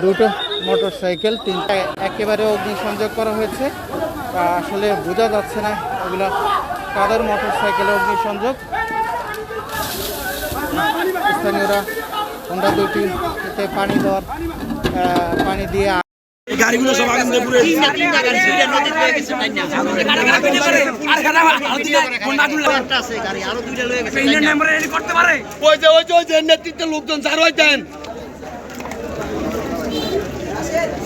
দুটো motor cycle তিনটা একেবারে অগ্নিসংযোগ করা হয়েছে আসলে বোঝা যাচ্ছে না ওগুলো কাদের মোটর সাইকেলে অগ্নিসংযোগ স্থানীয়রা হোন্ডা দুইটিতে পানি দেওয়ার আহ, পানি দিয়ে গাড়িগুলো সব আগুন দিয়ে নেতৃত্বে লোকজন স্যার ওই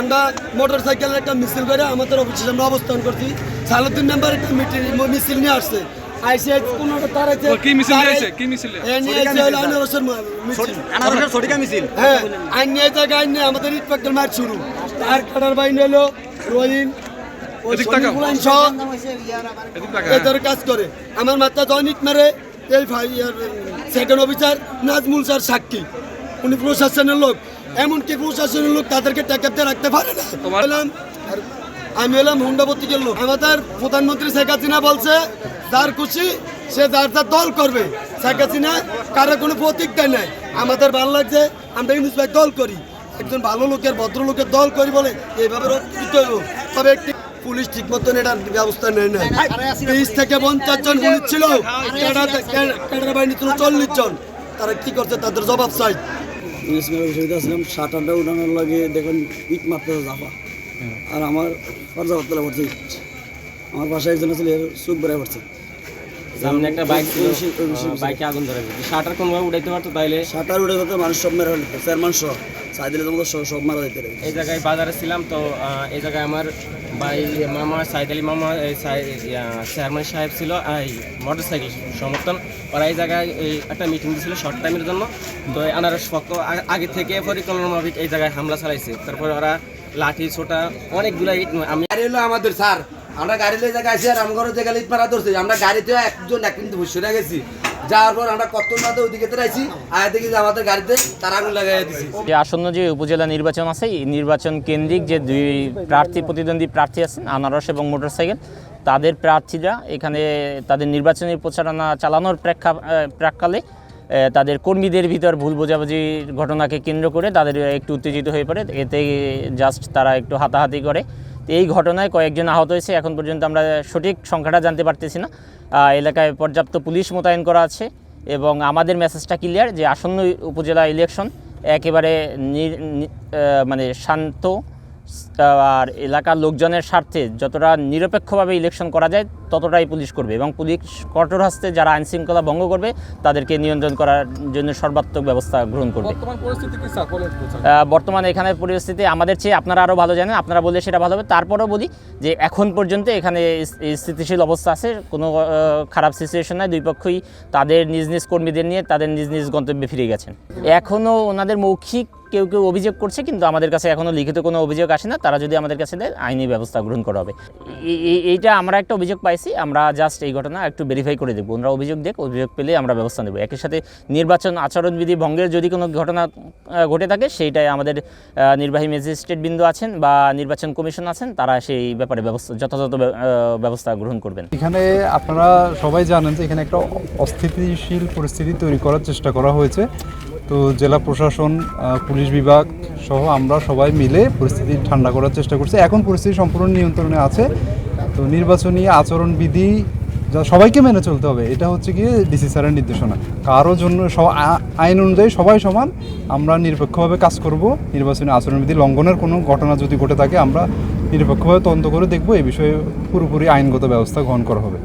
আমরা মোটর সাইকেলের একটা মিছিল করে আমাদের অফিসে আমরা অবস্থান করছি। সালুদ্দিন মেম্বার একটা মিটিং মিছিল নিয়ে আসছে। হ্যাঁ আমাদের মার শুরু। তার কাটার বাইন হলো কাজ করে। আমার মাথা জয়নিক মেরে এই সেকেন্ড অফিসার নাজমুল স্যার সাক্ষী। উনি প্রশাসনের লোক। এমনকি প্রশাসনের লোক তাদেরকে ট্যাকাতে রাখতে পারে না। আমি হলাম হুন্ডাপতিকের লোক। আমাদের প্রধানমন্ত্রী শেখ হাসিনা বলছে যার খুশি সে যার যার দল করবে। শেখ হাসিনা কারও কোনো প্রতীক দেয় নাই। আমাদের ভালো লাগছে আমরা ইউনিস ভাই দল করি। একজন ভালো লোকের ভদ্রলোকের দল করি বলে এইভাবে রক্ষিত হইব তবে একটি পুলিশ ঠিক মতন এটার ব্যবস্থা নেয় না বিশ থেকে পঞ্চাশ জন পুলিশ ছিল। ক্যাডার বাহিনী ছিল চল্লিশ জন। তারা কি করছে? তাদের জবাব চাই। মিউনিসিপ্যাল অসুবিধা ছিলাম শাটারটা উঠানোর লাগে দেখুন ইট মারতে জাফা। আর আমার পর্যাপ্তলা পড়ছে ইট। আমার পাশে একজন ছিল এর চুপ বেড়ে পড়ছে। সামনে একটা বাইক বাইকে আগুন ধরে গেছে। শাটার কোনোভাবে উঠাইতে পারতো তাইলে? শাটার উঠে যেতে মানুষ সব মেরে ফেলতো। চেয়ারম্যান সহ চাই দিলে তোমাদের সব সব মারা যেতে এই জায়গায় বাজারে ছিলাম তো এই জায়গায় আমার ভাই মামা সাইদ মামা চেয়ারম্যান সাহেব ছিল, এই মোটর সাইকেল সমর্থন। ওরা এই জায়গায় এই একটা মিটিং দিয়েছিল শর্ট টাইমের জন্য। তো আনারস আ- আগে থেকে পরিকল্পনা মাফিক এই জায়গায় হামলা চালাইছে। তারপরে ওরা লাঠি, ছোটা অনেকগুলা ইট আমি গাড়ি হলো আমাদের, স্যার। আমরা গাড়ি লয়ে জায়গায় আসি আর আমগর যে গাড়ি মারা ধরছি। আমরা গাড়িতে একজন, এক মিনিট বসে গেছি। আসন্ন যে উপজেলা নির্বাচন আছে, এই নির্বাচন কেন্দ্রিক যে দুই প্রার্থী, প্রতিদ্বন্দ্বী প্রার্থী আছেন, আনারস এবং মোটরসাইকেল, তাদের প্রার্থীরা এখানে তাদের নির্বাচনী প্রচারণা চালানোর প্রেক্ষা প্রাককালে তাদের কর্মীদের ভিতর ভুল বোঝাবুঝির ঘটনাকে কেন্দ্র করে তাদের একটু উত্তেজিত হয়ে পড়ে। এতে জাস্ট তারা একটু হাতাহাতি করে। তো এই ঘটনায় কয়েকজন আহত হয়েছে। এখন পর্যন্ত আমরা সঠিক সংখ্যাটা জানতে পারতেছি না। এলাকায় পর্যাপ্ত পুলিশ মোতায়েন করা আছে এবং আমাদের মেসেজটা ক্লিয়ার যে আসন্ন উপজেলা ইলেকশন একেবারে মানে শান্ত আর এলাকার লোকজনের স্বার্থে যতটা নিরপেক্ষভাবে ইলেকশন করা যায় ততটাই পুলিশ করবে এবং পুলিশ কঠোর হস্তে যারা আইন শৃঙ্খলা ভঙ্গ করবে তাদেরকে নিয়ন্ত্রণ করার জন্য সর্বাত্মক ব্যবস্থা গ্রহণ করবে। বর্তমান এখানে পরিস্থিতি আমাদের চেয়ে আপনারা আরও ভালো জানেন আপনারা বললে সেটা ভালো হবে। তারপরেও বলি যে এখন পর্যন্ত এখানে স্থিতিশীল অবস্থা আছে কোনো খারাপ সিচুয়েশন নাই। দুই পক্ষই তাদের নিজ নিজ কর্মীদের নিয়ে তাদের নিজ নিজ গন্তব্যে ফিরে গেছেন। এখনও ওনাদের মৌখিক কেউ কেউ অভিযোগ করছে, কিন্তু আমাদের কাছে এখনও লিখিত কোনো অভিযোগ আসে না। তারা যদি আমাদের কাছে দেয়, আইনি ব্যবস্থা গ্রহণ করা হবে। এই- এই- এইটা আমরা একটা অভিযোগ পাইছি। আমরা জাস্ট এই ঘটনা একটু ভেরিফাই করে দেখব। ওনারা অভিযোগ দেখ, অভিযোগ পেলে আমরা ব্যবস্থা নেব। একই সাথে নির্বাচন আচরণবিধি ভঙ্গের যদি কোনো ঘটনা ঘটে থাকে সেইটাই আমাদের নির্বাহী ম্যাজিস্ট্রেট বিন্দু আছেন বা নির্বাচন কমিশন আছেন, তারা সেই ব্যাপারে ব্যবস্থা, যথাযথ ব্যবস্থা গ্রহণ করবেন। এখানে আপনারা সবাই জানেন যে এখানে একটা অস্থিতিশীল পরিস্থিতি তৈরি করার চেষ্টা করা হয়েছে। তো জেলা প্রশাসন পুলিশ বিভাগ সহ আমরা সবাই মিলে পরিস্থিতি ঠান্ডা করার চেষ্টা করছি। এখন পরিস্থিতি সম্পূর্ণ নিয়ন্ত্রণে আছে। তো নির্বাচনী আচরণবিধি যা সবাইকে মেনে চলতে হবে, এটা হচ্ছে গিয়ে ডিসি স্যারের নির্দেশনা। কারও জন্য আইন অনুযায়ী সবাই সমান, আমরা নিরপেক্ষভাবে কাজ করব। নির্বাচনী আচরণবিধি লঙ্ঘনের কোনো ঘটনা যদি ঘটে থাকে, আমরা নিরপেক্ষভাবে তদন্ত করে দেখব। এই বিষয়ে পুরোপুরি আইনগত ব্যবস্থা গ্রহণ করা হবে।